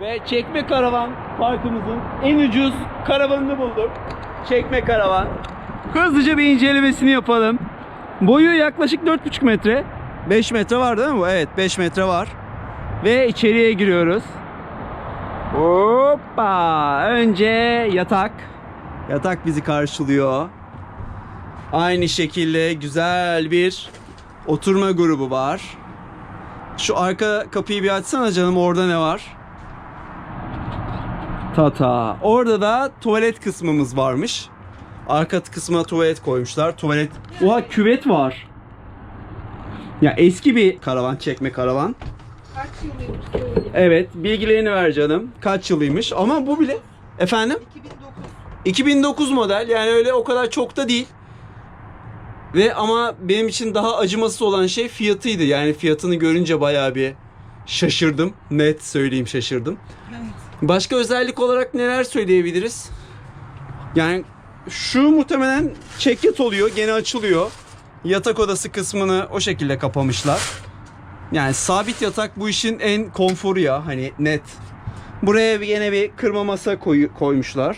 Ve çekme karavan parkımızın en ucuz karavanını bulduk. Çekme karavan. Hızlıca bir incelemesini yapalım. Boyu yaklaşık 4,5 metre. 5 metre var değil mi bu? Evet 5 metre var. Ve içeriye giriyoruz. Hoppa! Önce yatak. Yatak bizi karşılıyor. Aynı şekilde güzel bir oturma grubu var. Şu arka kapıyı bir açsana canım orada ne var? Tata. Orada da tuvalet kısmımız varmış. Arka kısmına tuvalet koymuşlar. Tuvalet. Oha küvet var. Ya eski bir karavan, çekme karavan. Kaç yılıymış. Evet, bilgilerini ver canım. Kaç yılıymış ama bu bile efendim 2009. 2009 model yani öyle o kadar çok da değil. Ve ama benim için daha acımasız olan şey fiyatıydı. Yani fiyatını görünce bayağı bir şaşırdım. Net söyleyeyim şaşırdım. Evet. Başka özellik olarak neler söyleyebiliriz? Yani şu muhtemelen çekyat oluyor, gene açılıyor. Yatak odası kısmını o şekilde kapamışlar. Yani sabit yatak bu işin en konforu ya hani net. Buraya gene bir kırma masa koy- koymuşlar.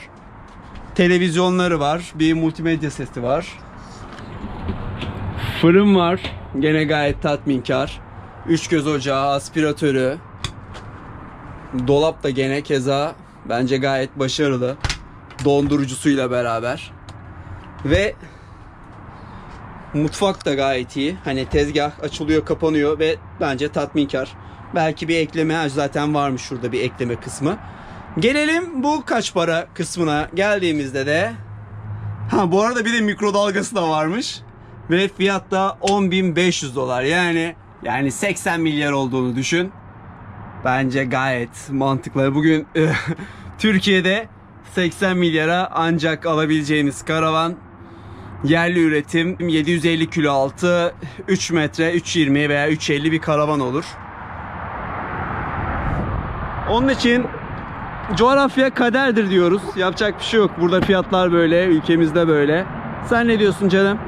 Televizyonları var, bir multimedya seti var. Fırın var. Gene gayet tatminkar. Üç göz ocağı, aspiratörü, Dolap da gene keza bence gayet başarılı. Dondurucusuyla beraber. Ve mutfak da gayet iyi. Hani tezgah açılıyor, kapanıyor ve bence tatminkar. Belki bir ekleme zaten varmış şurada bir ekleme kısmı. Gelelim bu kaç para kısmına geldiğimizde de ha bu arada bir de mikrodalgası da varmış. Ve fiyat da 10.500 dolar. Yani yani 80 milyar olduğunu düşün. Bence gayet mantıklı. Bugün eh, Türkiye'de 80 milyara ancak alabileceğiniz karavan yerli üretim 750 kilo altı 3 metre 3.20 veya 3.50 bir karavan olur. Onun için coğrafya kaderdir diyoruz. Yapacak bir şey yok. Burada fiyatlar böyle, ülkemizde böyle. Sen ne diyorsun canım?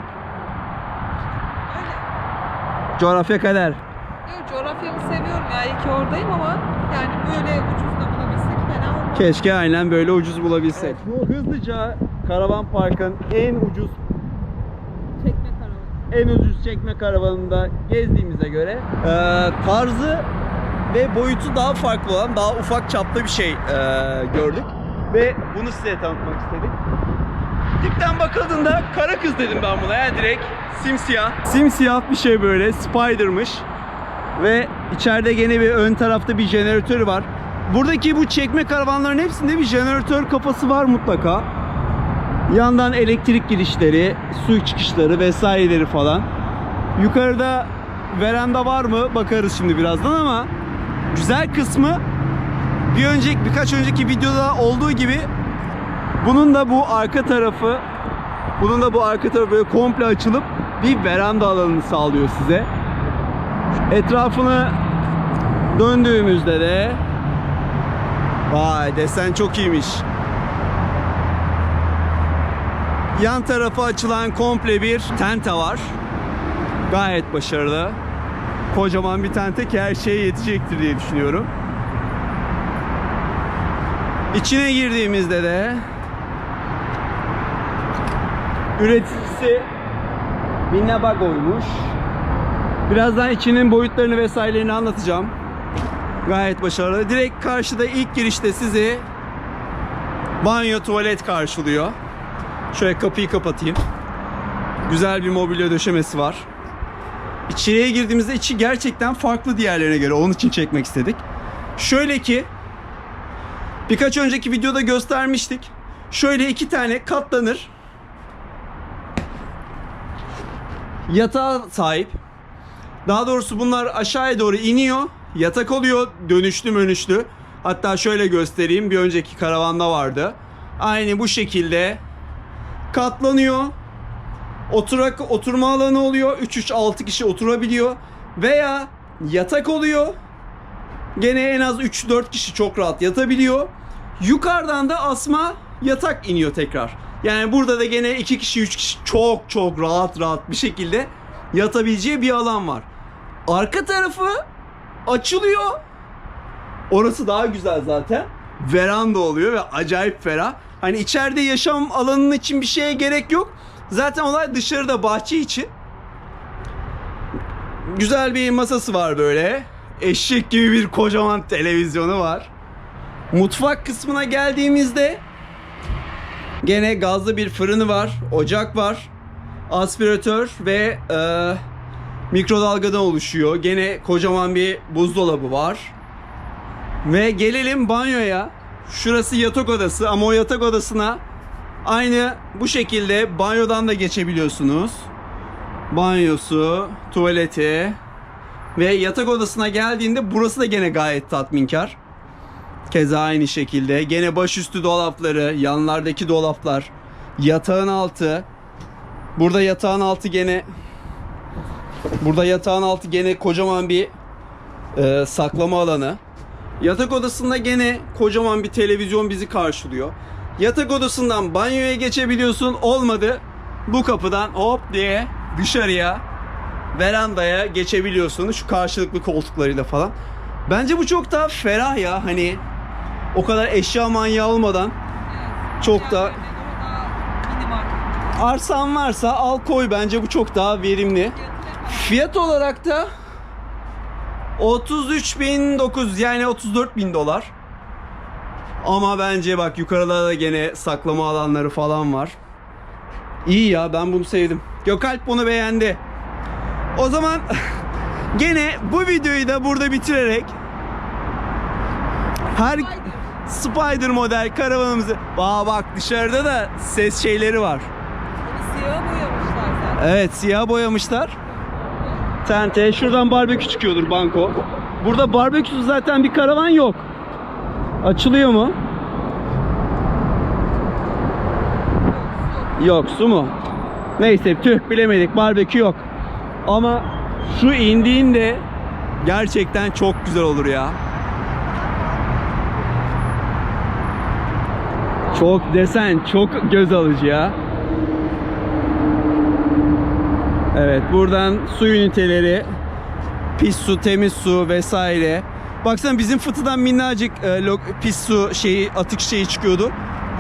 Coğrafya kader. Yok, coğrafyamı seviyorum ya. İyi ki oradayım ama yani böyle ucuz da bulabilsek fena olmaz. Keşke aynen böyle ucuz bulabilsek. bu hızlıca Karavan Park'ın en ucuz Çekme karavanı. en ucuz çekme karavanında gezdiğimize göre e, tarzı ve boyutu daha farklı olan daha ufak çapta bir şey e, gördük ve bunu size tanıtmak istedik. Dipten bakıldığında kara kız dedim ben buna yani direkt simsiyah. Simsiyah bir şey böyle spidermış ve içeride gene bir ön tarafta bir jeneratörü var. Buradaki bu çekme karavanların hepsinde bir jeneratör kafası var mutlaka. Yandan elektrik girişleri, su çıkışları vesaireleri falan. Yukarıda veranda var mı? Bakarız şimdi birazdan ama güzel kısmı bir önceki birkaç önceki videoda olduğu gibi bunun da bu arka tarafı bunun da bu arka tarafı böyle komple açılıp bir veranda alanını sağlıyor size. Etrafını döndüğümüzde de vay desen çok iyiymiş. Yan tarafa açılan komple bir tente var. Gayet başarılı. Kocaman bir tente ki her şeye yetecektir diye düşünüyorum. İçine girdiğimizde de üreticisi Winnebago'ymuş. Birazdan içinin boyutlarını vesairelerini anlatacağım. Gayet başarılı. Direkt karşıda ilk girişte sizi banyo tuvalet karşılıyor. Şöyle kapıyı kapatayım. Güzel bir mobilya döşemesi var. İçeriye girdiğimizde içi gerçekten farklı diğerlerine göre. Onun için çekmek istedik. Şöyle ki birkaç önceki videoda göstermiştik. Şöyle iki tane katlanır yatağa sahip. Daha doğrusu bunlar aşağıya doğru iniyor. Yatak oluyor dönüşlü mönüşlü. Hatta şöyle göstereyim. Bir önceki karavanda vardı. Aynı bu şekilde katlanıyor. Oturak oturma alanı oluyor. 3-3-6 kişi oturabiliyor. Veya yatak oluyor. Gene en az 3-4 kişi çok rahat yatabiliyor. Yukarıdan da asma yatak iniyor tekrar. Yani burada da gene 2 kişi 3 kişi çok çok rahat rahat bir şekilde yatabileceği bir alan var. Arka tarafı açılıyor Orası daha güzel zaten. Veranda oluyor ve acayip ferah. Hani içeride yaşam alanının için bir şeye gerek yok. Zaten olay dışarıda bahçe için. Güzel bir masası var böyle. Eşek gibi bir kocaman televizyonu var. Mutfak kısmına geldiğimizde gene gazlı bir fırını var, ocak var, aspiratör ve e, mikrodalgadan oluşuyor. Gene kocaman bir buzdolabı var. Ve gelelim banyoya. Şurası yatak odası ama o yatak odasına aynı bu şekilde banyodan da geçebiliyorsunuz. Banyosu, tuvaleti ve yatak odasına geldiğinde burası da gene gayet tatminkar. Keza aynı şekilde. Gene başüstü dolapları, yanlardaki dolaplar, yatağın altı. Burada yatağın altı gene Burada yatağın altı gene kocaman bir e, saklama alanı. Yatak odasında gene kocaman bir televizyon bizi karşılıyor. Yatak odasından banyoya geçebiliyorsun. Olmadı. Bu kapıdan hop diye dışarıya verandaya geçebiliyorsun. Şu karşılıklı koltuklarıyla falan. Bence bu çok daha ferah ya. Hani o kadar eşya manyağı olmadan Evet. Çok da- arsan varsa al koy. Bence bu çok daha verimli. Fiyat olarak da 33.900 yani 34.000 dolar. Ama bence bak yukarıda da gene saklama alanları falan var. İyi ya ben bunu sevdim. Gökalp bunu beğendi. O zaman gene bu videoyu da burada bitirerek her Spider. Spider model karavanımızı Aa bak dışarıda da ses şeyleri var. Bunu siyaha boyamışlar zaten. Evet siyah boyamışlar. Tente şuradan barbekü çıkıyordur banko. Burada barbekü zaten bir karavan yok. Açılıyor mu? Yok su mu? Neyse tüh bilemedik barbekü yok. Ama şu indiğinde gerçekten çok güzel olur ya. Çok desen çok göz alıcı ya. Evet buradan su üniteleri, pis su, temiz su vesaire. Baksana bizim fıtıdan minnacık e, lok, pis su şeyi, atık şeyi çıkıyordu.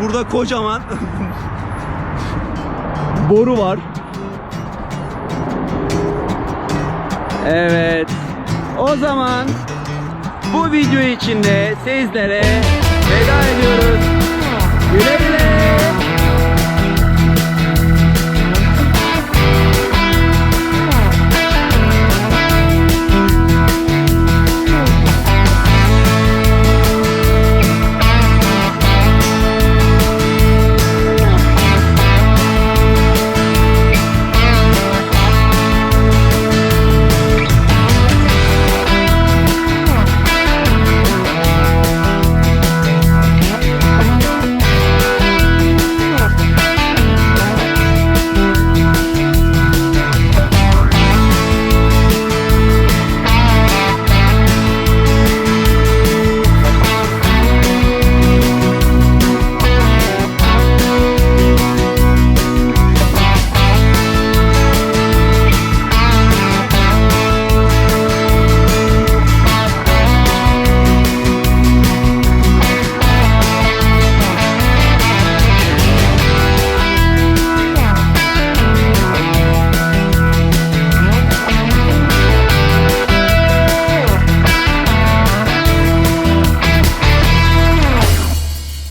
Burada kocaman boru var. Evet. O zaman bu video içinde sizlere veda ediyoruz. Güle güle.